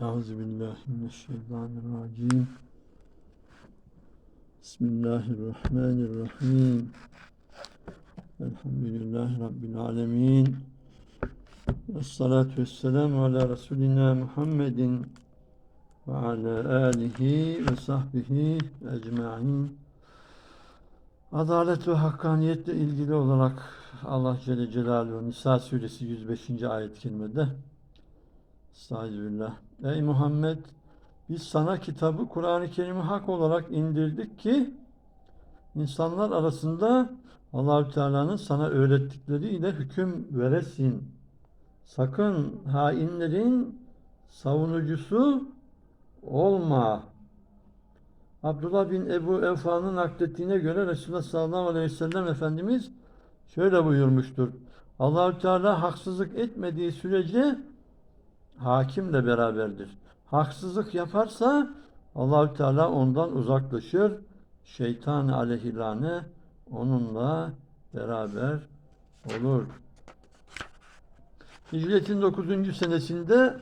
Euzu billahi mineşşeytanirracim. Bismillahirrahmanirrahim. Elhamdülillahi Rabbil alemin. Esselatu vesselamu ala Resulina Muhammedin ve ala alihi ve sahbihi ecma'in. Adalet ve hakkaniyetle ilgili olarak Allah Celle Celaluhu Nisa suresi 105. ayet-i kerimede Estağfirullah. Ey Muhammed biz sana kitabı Kur'an-ı Kerim'i hak olarak indirdik ki insanlar arasında Allahü Teala'nın sana öğrettikleriyle hüküm veresin. Sakın hainlerin savunucusu olma. Abdullah bin Ebu Evfa'nın naklettiğine göre Resulullah sallallahu aleyhi ve sellem Efendimiz şöyle buyurmuştur. Allahü Teala haksızlık etmediği sürece hakimle beraberdir. Haksızlık yaparsa Allahü Teala ondan uzaklaşır. Şeytan aleyhilane onunla beraber olur. Hicretin 9. senesinde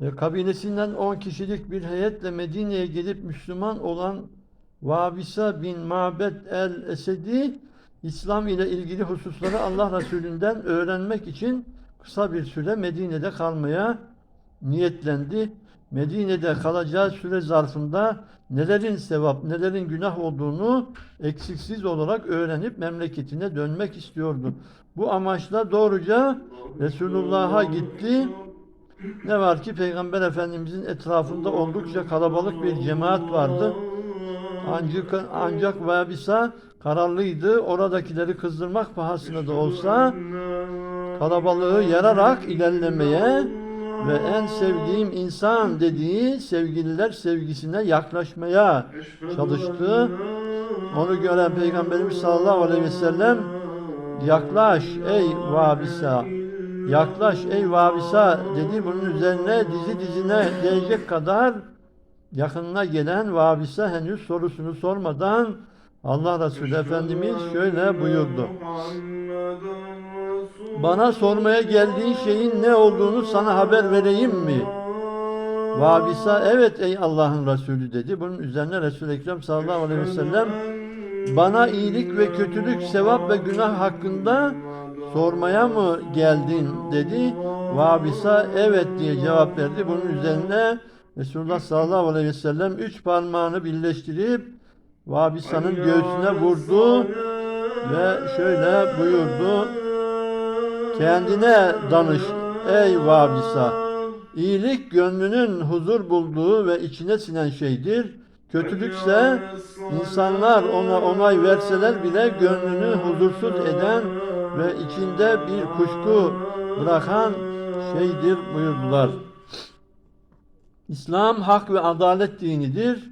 ve kabilesinden 10 kişilik bir heyetle Medine'ye gelip Müslüman olan Vabisa bin Mabed el-Esedi İslam ile ilgili hususları Allah Resulü'nden öğrenmek için kısa bir süre Medine'de kalmaya niyetlendi. Medine'de kalacağı süre zarfında nelerin sevap, nelerin günah olduğunu eksiksiz olarak öğrenip memleketine dönmek istiyordu. Bu amaçla doğruca Resulullah'a gitti. Ne var ki Peygamber Efendimizin etrafında oldukça kalabalık bir cemaat vardı. Ancak, ancak Vabisa kararlıydı. Oradakileri kızdırmak pahasına da olsa kalabalığı yararak ilerlemeye ve en sevdiğim insan dediği sevgililer sevgisine yaklaşmaya çalıştı. Onu gören Peygamberimiz sallallahu aleyhi ve sellem yaklaş ey Vabisa yaklaş ey Vabisa dedi. Bunun üzerine dizi dizine gelecek kadar yakınına gelen Vabisa henüz sorusunu sormadan Allah Resulü Efendimiz şöyle buyurdu. Bana sormaya geldiğin şeyin ne olduğunu sana haber vereyim mi? Vabisa evet ey Allah'ın Resulü dedi. Bunun üzerine Resul-i Ekrem sallallahu aleyhi ve sellem bana iyilik ve kötülük, sevap ve günah hakkında sormaya mı geldin dedi. Vabisa evet diye cevap verdi. Bunun üzerine Resulullah sallallahu aleyhi ve sellem üç parmağını birleştirip Vabisa'nın göğsüne vurdu ve şöyle buyurdu. Kendine danış ey Vabisa. İyilik gönlünün huzur bulduğu ve içine sinen şeydir. Kötülükse insanlar ona onay verseler bile gönlünü huzursuz eden ve içinde bir kuşku bırakan şeydir buyurdular. İslam hak ve adalet dinidir.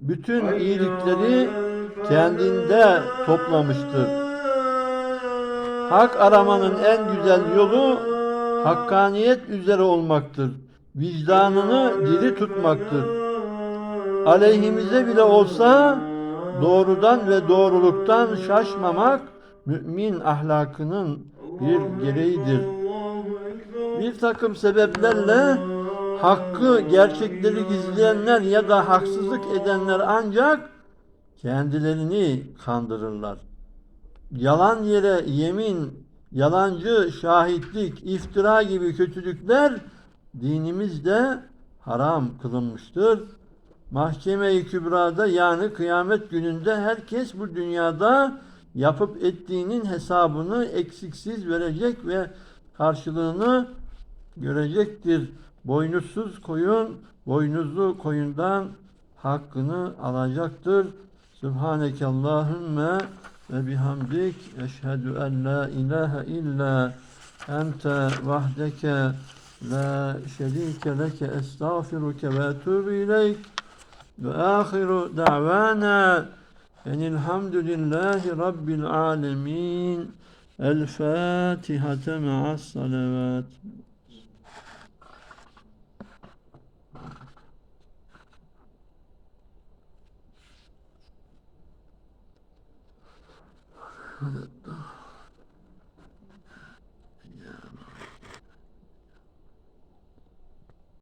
Bütün iyilikleri kendinde toplamıştır. Hak aramanın en güzel yolu hakkaniyet üzere olmaktır. Vicdanını diri tutmaktır. Aleyhimize bile olsa doğrudan ve doğruluktan şaşmamak mümin ahlakının bir gereğidir. Bir takım sebeplerle hakkı, gerçekleri gizleyenler ya da haksızlık edenler ancak kendilerini kandırırlar. Yalan yere yemin, yalancı şahitlik, iftira gibi kötülükler dinimizde haram kılınmıştır. Mahkeme-i Kübra'da yani kıyamet gününde herkes bu dünyada yapıp ettiğinin hesabını eksiksiz verecek ve karşılığını görecektir. Boynuzsuz koyun, boynuzlu koyundan hakkını alacaktır. Sübhaneke وبحمدك أشهد أن لا إله إلا أنت وحدك لا شريك لك أستغفرك وأتوب إليك. وآخر دعوانا أن الحمد لله رب العالمين الفاتحة مع الصلوات. 我的大